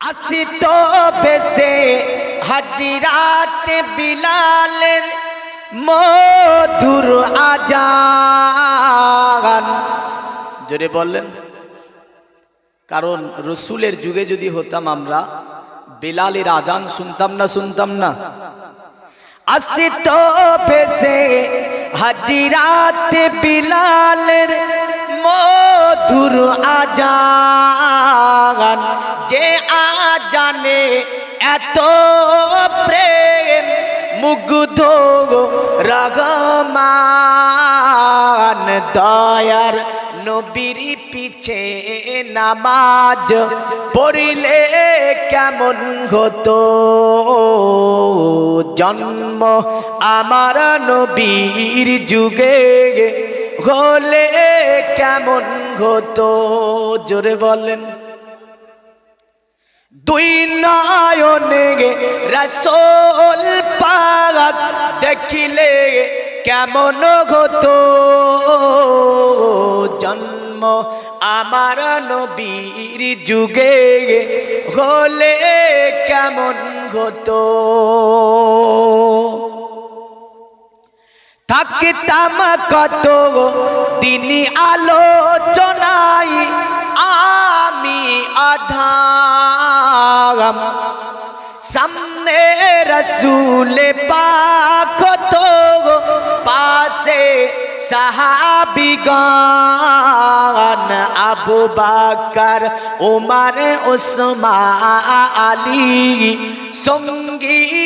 আসিত বেসে হাজিরাতে বিলালের মধুর আজান। জোরে বললেন কারণ রসুলের যুগে যদি হতাম আমরা বেলালের আজান শুনতাম না শুনতাম না। আসিত বেসে হাজিরাতে বিলালের মধুর আজান, যে আজানে এত প্রেম, মুগ্ধ রগমান দয়ার নবীর পিছে নামাজ পড়িলে কেমন হতো? জন্ম আমার নবীর যুগে হলে কেমন হতো জোরে বলেন। দুই নয়নে রসোল পাক দেখিলে কেমন হতো জন্ম আমার নবীর যুগে হলে কেমন হতো থাকতাম কত তিনি আলোচনাই আমি আধাম সামনে রসুলে পাক পাশে সাহাবিগান আবু বাকর, উমার ওসমা আলী, সঙ্গী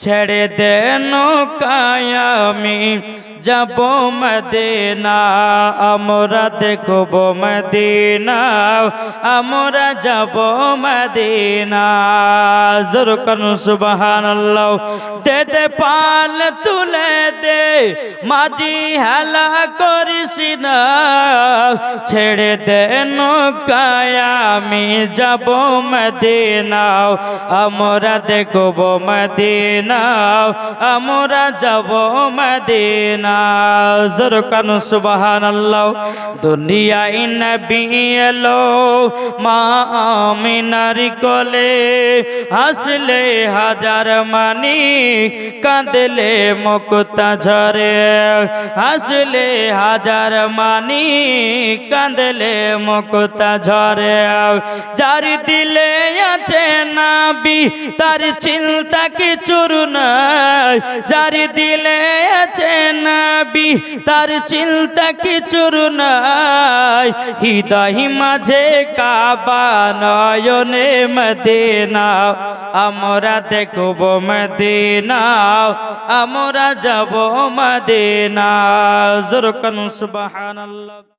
ছেড়ে দে নৌকায় আমি যাব মদিনা। আমরা দেখব মদিনা, আমরা যাব মদিনা। জোর কানু সুবহানাল্লাহ। দে দে পাল তুলে দে, মাঝি হেলা করিস না। ছেড়ে দে নৌকায়, আমি যাব মদিনা আমরা দেখব মদিনা আমরা যাব মদিনা জোর কানু, সুবহানাল্লাহ। দুনিয়ায় নবী এলো, মা আমিনার কোলে। হাসলে হাজার মানি কাঁদলে মুক্তা ঝরে। হাসলে হাজার মানি কাঁদলে মুক্তা ঝরে যার দিলে আছে নাবি, তার চিন্তা কিছুর নাই। যার দিলে আছে নাবি, তার চিন্তা কিছুর নাই। হৃদয় মাঝে কাবা নয়নে মদিনা, আমরা দেখব মদিনা, আমরা যাব মদিনা। জোর কানু সুবহানাল্লাহ।